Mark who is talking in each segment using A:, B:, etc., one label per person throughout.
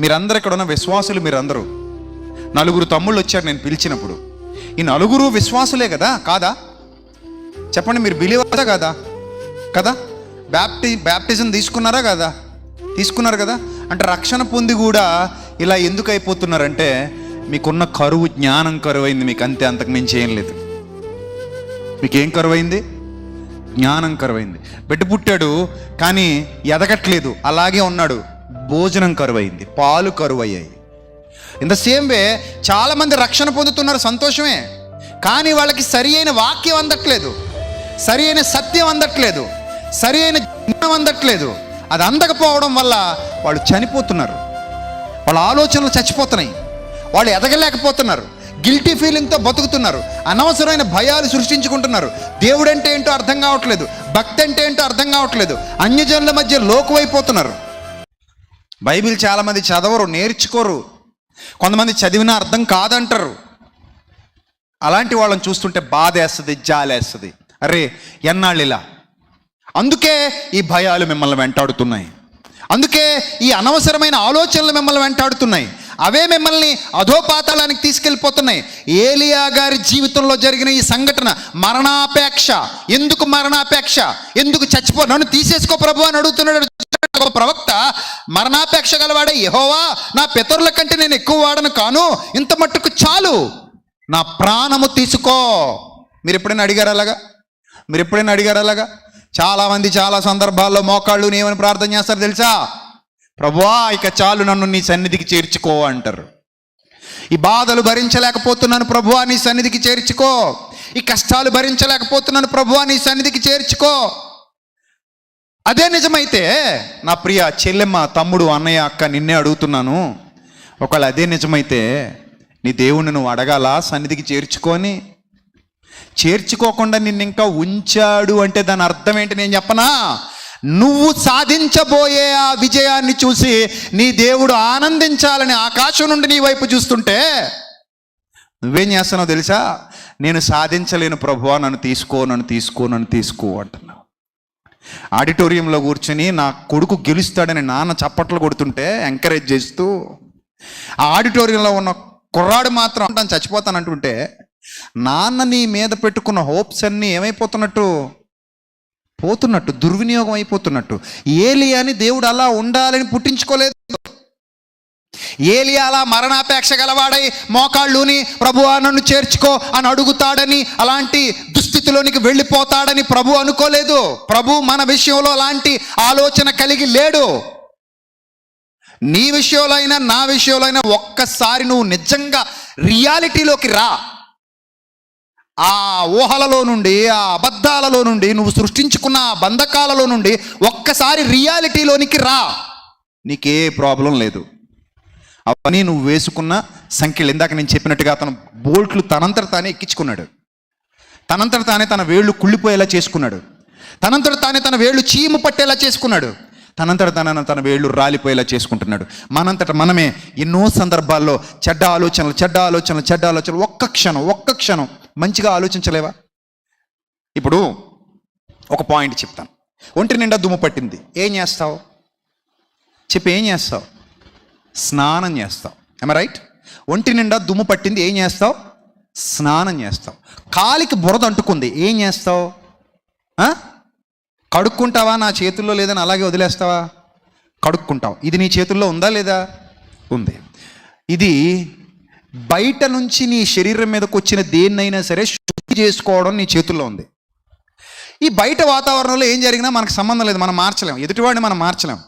A: మీరందరూ ఇక్కడ ఉన్న విశ్వాసులు మీరందరూ. నలుగురు తమ్ముళ్ళు వచ్చారు నేను పిలిచినప్పుడు. ఈ నలుగురు విశ్వాసులే కదా కాదా? చెప్పండి మీరు బిలీవర్సా కాదా? కదా? బ్యాప్టి బ్యాప్టిజం తీసుకున్నారా కదా? తీసుకున్నారు కదా? అంటే రక్షణ పొంది కూడా ఇలా ఎందుకు అయిపోతున్నారంటే మీకున్న కరువు జ్ఞానం కరువైంది మీకు అంతే అంతకు మించి ఏం లేదు. మీకేం కరువైంది? జ్ఞానం కరువైంది. బిడ్డ పుట్టాడు కానీ ఎదగట్లేదు అలాగే ఉన్నాడు. భోజనం కరువైంది పాలు కరువయ్యాయి. ఇన్ ద సేమ్ వే చాలామంది రక్షణ పొందుతున్నారు సంతోషమే కానీ వాళ్ళకి సరి అయిన వాక్యం అందట్లేదు సరి అయిన సత్యం అందట్లేదు సరి అయిన జ్ఞానం అందట్లేదు. అది అందకపోవడం వల్ల వాళ్ళు చనిపోతున్నారు. వాళ్ళ ఆలోచనలు చచ్చిపోతున్నాయి. వాళ్ళు ఎదగలేకపోతున్నారు. గిల్టీ ఫీలింగ్తో బతుకుతున్నారు. అనవసరమైన భయాలు సృష్టించుకుంటున్నారు. దేవుడంటే ఏంటో అర్థం కావట్లేదు భక్తి అంటే ఏంటో అర్థం కావట్లేదు. అన్యజనుల మధ్య లోకువైపోతున్నారు. బైబిల్ చాలామంది చదవరు నేర్చుకోరు. కొంతమంది చదివినా అర్థం కాదంటారు. అలాంటి వాళ్ళని చూస్తుంటే బాధ వేస్తుంది జాలేస్తుంది అరే ఎన్నాళ్ళు ఇలా అందుకే ఈ భయాలు మిమ్మల్ని వెంటాడుతున్నాయి. అందుకే ఈ అనవసరమైన ఆలోచనలు మిమ్మల్ని వెంటాడుతున్నాయి. అవే మిమ్మల్ని అధోపాతాళానికి తీసుకెళ్ళిపోతున్నాయి. ఏలియా గారి జీవితంలో జరిగిన ఈ సంఘటన మరణాపేక్ష. ఎందుకు మరణాపేక్ష? ఎందుకు చచ్చిపో? నన్ను తీసేసుకో ప్రభు అని అడుగుతున్నాడు. ఒక ప్రవక్త మరణాపేక్ష గలవాడే యహోవా నా పితరుల కంటే నేను ఎక్కువ వాడను కాను ఇంత మట్టుకు చాలు. నా ప్రాణము తీసుకో. మీరు ఎప్పుడైనా అడిగారు అలాగా? మీరు ఎప్పుడైనా అడిగారు అలాగా? చాలామంది చాలా సందర్భాల్లో మోకాళ్ళు నేమని ప్రార్థన చేస్తారు తెలుసా? ప్రభువా ఇక చాలు నన్ను నీ సన్నిధికి చేర్చుకో అంటారు. ఈ బాధలు భరించలేకపోతున్నాను ప్రభువా నీ సన్నిధికి చేర్చుకో. ఈ కష్టాలు భరించలేకపోతున్నాను ప్రభువా నీ సన్నిధికి చేర్చుకో. అదే నిజమైతే నా ప్రియ చెల్లెమ్మ తమ్ముడు అన్నయ్య అక్క నిన్నే అడుగుతున్నాను. ఒకవేళ అదే నిజమైతే నీ దేవుణ్ణి నువ్వు అడగాల? సన్నిధికి చేర్చుకొని? చేర్చుకోకుండా నిన్ను ఇంకా ఉంచాడు అంటే దాని అర్థం ఏంటి నేను చెప్పనా? నువ్వు సాధించబోయే ఆ విజయాన్ని చూసి నీ దేవుడు ఆనందించాలని ఆకాశం నుండి నీ వైపు చూస్తుంటే నువ్వేం చేస్తున్నావు తెలుసా? నేను సాధించలేను ప్రభువా నన్ను తీసుకో నన్ను తీసుకో నన్ను తీసుకో అంటున్నావు. ఆడిటోరియంలో కూర్చుని నా కొడుకు గెలుస్తాడని నాన్న చప్పట్లు కొడుతుంటే ఎంకరేజ్ చేస్తూ ఆ ఆడిటోరియంలో ఉన్న కుర్రాడు మాత్రం అంటాను చచ్చిపోతానంటుంటే నాన్న నీ మీద పెట్టుకున్న హోప్స్ అన్నీ ఏమైపోతున్నట్టు? పోతున్నట్టు దుర్వినియోగం అయిపోతున్నట్టు. ఏలియాని దేవుడు అలా ఉండాలని పుట్టించుకోలేదు. ఏలియా అలా మరణాపేక్ష గలవాడై మోకాళ్ళుని ప్రభువా నన్ను చేర్చుకో అని అడుగుతాడని అలాంటి దుస్థితిలోనికి వెళ్ళిపోతాడని ప్రభు అనుకోలేదు. ప్రభు మన విషయంలో అలాంటి ఆలోచన కలిగి లేడు. నీ విషయంలో అయినా నా విషయంలో అయినా ఒక్కసారి నువ్వు నిజంగా రియాలిటీలోకి రా. ఆ ఊహలలో నుండి ఆ అబద్ధాలలో నుండి నువ్వు సృష్టించుకున్న ఆ బంధకాలలో నుండి ఒక్కసారి రియాలిటీలోనికి రా. నీకే ప్రాబ్లం లేదు. అవన్నీ నువ్వు వేసుకున్న సంఖ్యలు. ఇందాక నేను చెప్పినట్టుగా అతను బోల్ట్లు తనంతట తానే ఎక్కించుకున్నాడు. తనంతట తానే తన వేళ్ళు కుళ్ళిపోయేలా చేసుకున్నాడు. తనంతట తానే తన వేళ్ళు చీము పట్టేలా చేసుకున్నాడు. తనంతట తన తన వేళ్ళు రాలిపోయేలా చేసుకుంటున్నాడు. మనంతట మనమే ఎన్నో సందర్భాల్లో చెడ్డ ఆలోచనలు చెడ్డ ఆలోచనలు చెడ్డ ఆలోచనలు ఒక్క క్షణం ఒక్క క్షణం మంచిగా ఆలోచించలేవా? ఇప్పుడు ఒక పాయింట్ చెప్తాను. ఒంటి నిండా దుమ్ము పట్టింది. ఏం చేస్తావు? చెప్పి ఏం చేస్తావు? స్నానం చేస్తావు. ఎమ రైట్ ఒంటి నిండా దుమ్ము పట్టింది. ఏం చేస్తావు? స్నానం చేస్తావు. కాలికి బురద అంటుకుంది. ఏం చేస్తావు? కడుక్కుంటావా నా చేతుల్లో లేదని అలాగే వదిలేస్తావా? కడుక్కుంటావు. ఇది నీ చేతుల్లో ఉందా లేదా? ఉంది. ఇది బయట నుంచి నీ శరీరం మీదకి వచ్చిన దేన్నైనా సరే శుద్ధి చేసుకోవడం నీ చేతుల్లో ఉంది. ఈ బయట వాతావరణంలో ఏం జరిగినా మనకు సంబంధం లేదు మనం మార్చలేం. ఎదుటివాడిని మనం మార్చలేం.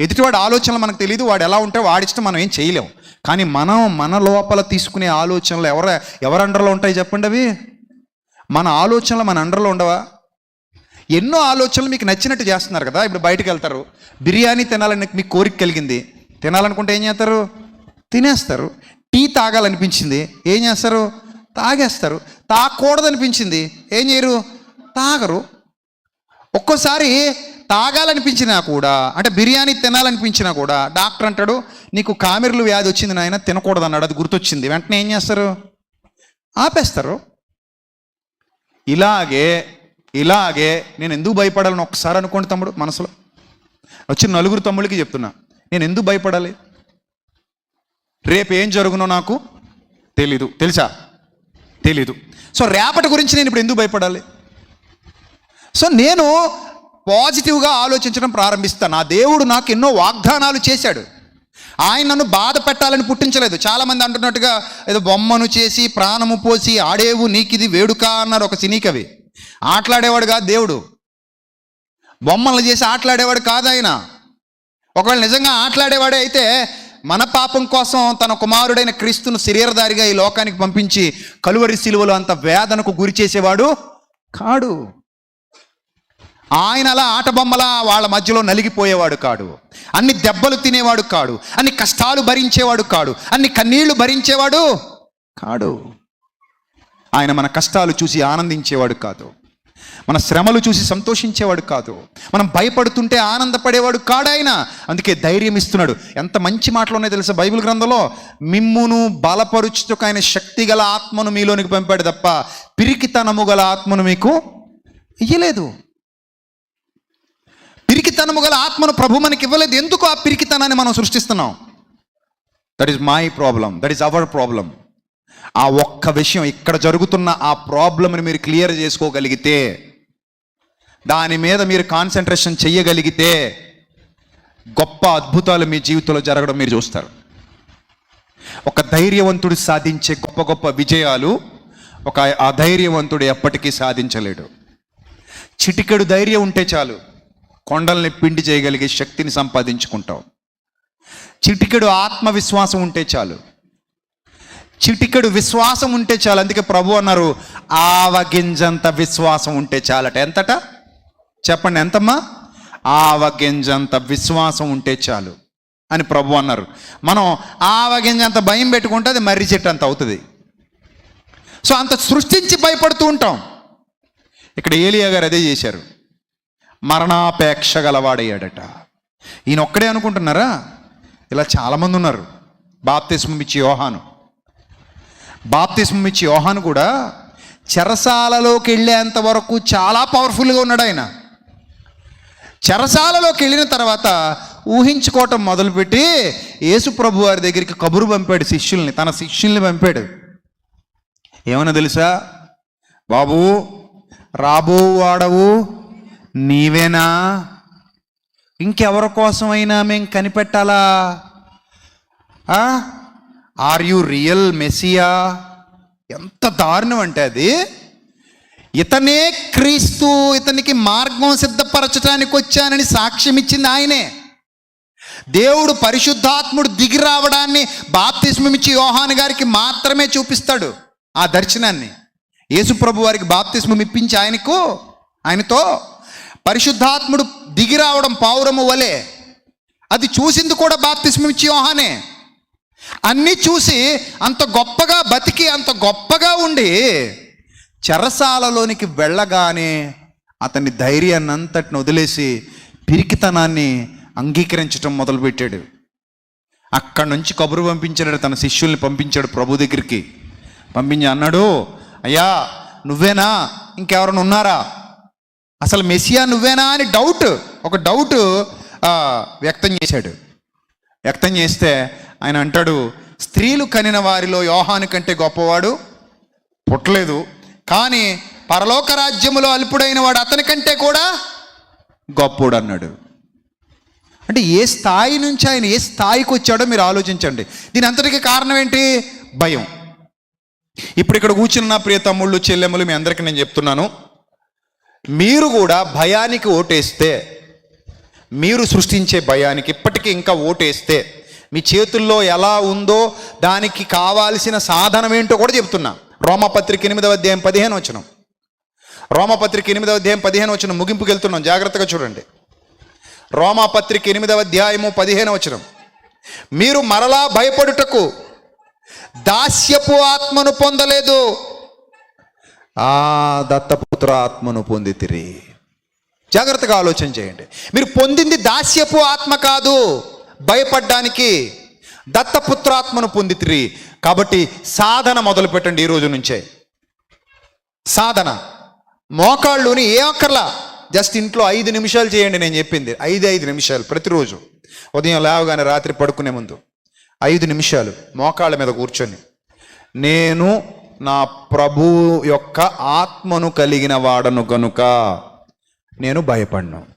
A: ఎదుటివాడి ఆలోచనలు మనకు తెలియదు వాడు ఎలా ఉంటే వాడిష్టం మనం ఏం చేయలేం. కానీ మనం మన లోపల తీసుకునే ఆలోచనలు ఎవర ఎవరి అండర్లో ఉంటాయి చెప్పండి అవి? మన ఆలోచనలు మన అండర్లో ఉండవా? ఎన్నో ఆలోచనలు మీకు నచ్చినట్టు చేస్తున్నారు కదా ఇప్పుడు బయటకు వెళ్తారు. బిర్యానీ తినాలని మీకు కోరిక కలిగింది. తినాలనుకుంటే ఏం చేస్తారు? తినేస్తారు. టీ తాగాలనిపించింది. ఏం చేస్తారు? తాగేస్తారు. తాగకూడదనిపించింది ఏం చేయరు? తాగరు. ఒక్కోసారి తాగాలనిపించినా కూడా అంటే బిర్యానీ తినాలనిపించినా కూడా డాక్టర్ అంటాడు నీకు కామెర్లు వ్యాధి వచ్చింది నాయన తినకూడదు అన్నాడు అది గుర్తొచ్చింది. వెంటనే ఏం చేస్తారు? ఆపేస్తారు. ఇలాగే ఇలాగే నేను ఎందుకు భయపడాలని ఒకసారి అనుకోండి తమ్ముడు మనసులో. వచ్చి నలుగురు తమ్ముళ్ళకి చెప్తున్నా. నేను ఎందుకు భయపడాలి? రేపు ఏం జరుగునో నాకు తెలీదు. తెలుసా? తెలీదు. సో రేపటి గురించి నేను ఇప్పుడు ఎందుకు భయపడాలి? సో నేను పాజిటివ్గా ఆలోచించడం ప్రారంభిస్తాను నా దేవుడు నాకు ఎన్నో వాగ్దానాలు చేశాడు. ఆయన నన్ను బాధ పెట్టాలని పుట్టించలేదు. చాలామంది అంటున్నట్టుగా ఏదో బొమ్మను చేసి ప్రాణము పోసి ఆడేవు నీకిది వేడుక అన్నారు ఒక సినీ కవి ఆటలాడేవాడు కాదు దేవుడు. బొమ్మలు చేసి ఆటలాడేవాడు కాదు ఆయన. ఒకవేళ నిజంగా ఆటలాడేవాడే అయితే మన పాపం కోసం తన కుమారుడైన క్రీస్తును శరీరధారిగా ఈ లోకానికి పంపించి కలువరి శిలువలు అంత వేదనకు గురి చేసేవాడు కాడు. ఆయన అలా ఆటబొమ్మలా వాళ్ళ మధ్యలో నలిగిపోయేవాడు కాడు. అన్ని దెబ్బలు తినేవాడు కాడు. అన్ని కష్టాలు భరించేవాడు కాడు. అన్ని కన్నీళ్ళు భరించేవాడు కాడు. ఆయన మన కష్టాలు చూసి ఆనందించేవాడు కాదు. మన శ్రమలు చూసి సంతోషించేవాడు కాదు. మనం భయపడుతుంటే ఆనందపడేవాడు కాడాయన. అందుకే ధైర్యం ఇస్తున్నాడు. ఎంత మంచి మాటలు ఉన్నాయో తెలుసా బైబిల్ గ్రంథంలో? మిమ్మును బలపరుచుటకు ఆయన శక్తి గల ఆత్మను మీలోనికి పంపాడు తప్ప పిరికితనము గల ఆత్మను మీకు ఇయ్యలేదు. పిరికితనము గల ఆత్మను ప్రభు మనకి ఇవ్వలేదు. ఎందుకు ఆ పిరికితనాన్ని మనం సృష్టిస్తున్నాం? That is my problem that is our problem ఆ ఒక్క విషయం ఇక్కడ జరుగుతున్న ఆ ప్రాబ్లమ్ని మీరు క్లియర్ చేసుకోగలిగితే దాని మీద మీరు కాన్సన్ట్రేషన్ చెయ్యగలిగితే గొప్ప అద్భుతాలు మీ జీవితంలో జరగడం మీరు చూస్తారు. ఒక ధైర్యవంతుడు సాధించే గొప్ప గొప్ప విజయాలు ఒక అధైర్యవంతుడు ఎప్పటికీ సాధించలేడు. చిటికెడు ధైర్యం ఉంటే చాలు కొండల్ని పిండి చేయగలిగే శక్తిని సంపాదించుకుంటాం. చిటికెడు ఆత్మవిశ్వాసం ఉంటే చాలు చిటికెడు విశ్వాసం ఉంటే చాలు. అందుకే ప్రభు అన్నారు ఆవగింజంత విశ్వాసం ఉంటే చాలట. ఎంతట? చెప్పండి ఎంతమ్మా? ఆవగింజంత విశ్వాసం ఉంటే చాలు అని ప్రభు అన్నారు. మనం ఆవగింజంత భయం పెట్టుకుంటే అది మర్రి చెట్టు అంత అవుతుంది. సో అంత సృష్టించి భయపడుతూ ఉంటాం. ఇక్కడ ఏలియా గారు అదే చేశారు. మరణాపేక్ష గలవాడయ్యాడట. ఈయన ఒక్కడే అనుకుంటున్నారా? ఇలా చాలామంది ఉన్నారు. బాప్తిస్మం ఇచ్చి యోహాను. బాప్తిస్మం ఇచ్చి యోహాను కూడా చెరసాలలోకి వెళ్ళేంత వరకు చాలా పవర్ఫుల్గా ఉన్నాడు ఆయన. చెరసాలలోకి వెళ్ళిన తర్వాత ఊహించుకోవటం మొదలుపెట్టి యేసు ప్రభు వారి దగ్గరికి కబురు పంపాడు శిష్యుల్ని తన శిష్యుల్ని పంపాడు. ఏమన్నా తెలుసా? బాబు రాబో వాడవు నీవేనా? ఇంకెవరి కోసమైనా మేం కనిపెట్టాలా? ఆర్ యు రియల్ మెసియా ఎంత దారుణం అంటే అది. ఇతనే క్రీస్తు ఇతనికి మార్గం సిద్ధపరచడానికి వచ్చానని సాక్ష్యం ఇచ్చింది ఆయనే. దేవుడు పరిశుద్ధాత్ముడు దిగి రావడాన్ని బాప్తిస్మమిచ్చి యోహాన్ గారికి మాత్రమే చూపిస్తాడు ఆ దర్శనాన్ని. యేసుప్రభు వారికి బాప్తిస్మం ఇప్పించి ఆయనకు ఆయనతో పరిశుద్ధాత్ముడు దిగి రావడం పావురము వలె. అది చూసింది కూడా బాప్తిస్మమిచ్చి యోహానే. అన్నీ చూసి అంత గొప్పగా బతికి అంత గొప్పగా ఉండి చెరసాలలోనికి వెళ్ళగానే అతని ధైర్యాన్ని అంతటిని వదిలేసి పిరికితనాన్ని అంగీకరించడం మొదలుపెట్టాడు. అక్కడి నుంచి కబురు పంపించాడు తన శిష్యుల్ని పంపించాడు ప్రభు దగ్గరికి. పంపించి అన్నాడు అయ్యా నువ్వేనా? ఇంకెవరైనా ఉన్నారా? అసలు మెస్సియా నువ్వేనా? అని డౌట్ ఒక డౌట్ వ్యక్తం చేశాడు. వ్యక్తం చేస్తే ఆయన అంటాడు స్త్రీలు కనిన వారిలో యోహాను కంటే గొప్పవాడు పుట్టలేదు. కానీ పరలోక రాజ్యములో అల్పుడైన వాడు అతని కంటే కూడా గొప్పోడు అన్నాడు అంటే ఏ స్థాయి నుంచి ఆయన ఏ స్థాయికి వచ్చాడో మీరు ఆలోచించండి. దీని అంతటికి కారణం ఏంటి? భయం. ఇప్పుడు ఇక్కడ కూర్చున్న నా ప్రియ తమ్ముళ్ళు చెల్లెమ్మలు మీ అందరికీ నేను చెప్తున్నాను. మీరు కూడా భయానికి ఓటేస్తే మీరు సృష్టించే భయానికి ఇప్పటికీ ఇంకా ఓటేస్తే మీ చేతుల్లో ఎలా ఉందో దానికి కావాల్సిన సాధనం ఏంటో కూడా చెప్తున్నా. రోమపత్రిక ఎనిమిదవ అధ్యాయం పదిహేను వచ్చిన రోమపత్రిక ఎనిమిదవ అధ్యాయం పదిహేను వచ్చిన ముగింపుకి వెళ్తున్నాం. జాగ్రత్తగా చూడండి. రోమాపత్రిక ఎనిమిదవ అధ్యాయము పదిహేను వచనం. మీరు మరలా భయపడుటకు దాస్యపు ఆత్మను పొందలేదు. ఆ దత్తపుత్ర ఆత్మను పొందితిరి. జాగ్రత్తగా ఆలోచన చేయండి. మీరు పొందింది దాస్యపు ఆత్మ కాదు. భయపడ్డానికి దత్తపుత్రాత్మను పొందితిరి. కాబట్టి సాధన మొదలు పెట్టండి ఈ రోజు నుంచే. సాధన. మోకాళ్ళుని ఏ అక్కర్లా జస్ట్ ఇంట్లో ఐదు నిమిషాలు చేయండి నేను చెప్పింది. ఐదు ఐదు నిమిషాలు ప్రతిరోజు. ఉదయం లేవగానే రాత్రి పడుకునే ముందు. ఐదు నిమిషాలు మోకాళ్ళ మీద కూర్చొని. నేను నా ప్రభు యొక్క ఆత్మను కలిగిన వాడను కనుక నేను భయపడ్ను.